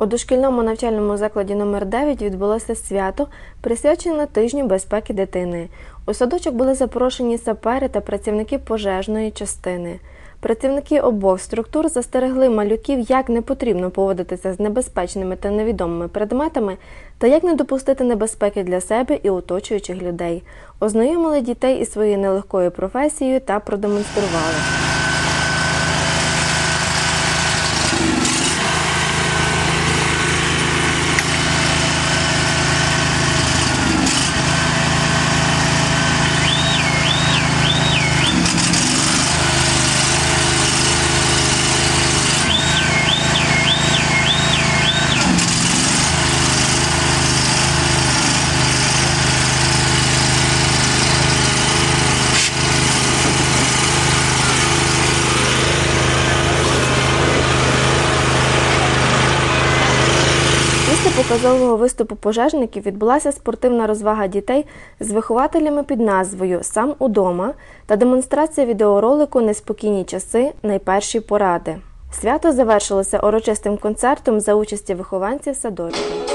У дошкільному навчальному закладі номер 9 відбулося свято, присвячене тижню безпеки дитини. У садочок були запрошені сапери та працівники пожежної частини. Працівники обох структур застерегли малюків, як не потрібно поводитися з небезпечними та невідомими предметами та як не допустити небезпеки для себе і оточуючих людей. Ознайомили дітей із своєю нелегкою професією та продемонстрували. Показового виступу пожежників відбулася спортивна розвага дітей з вихователями під назвою Сам удома та демонстрація відеоролику Неспокійні часи найперші поради. Свято завершилося урочистим концертом за участі вихованців садочка.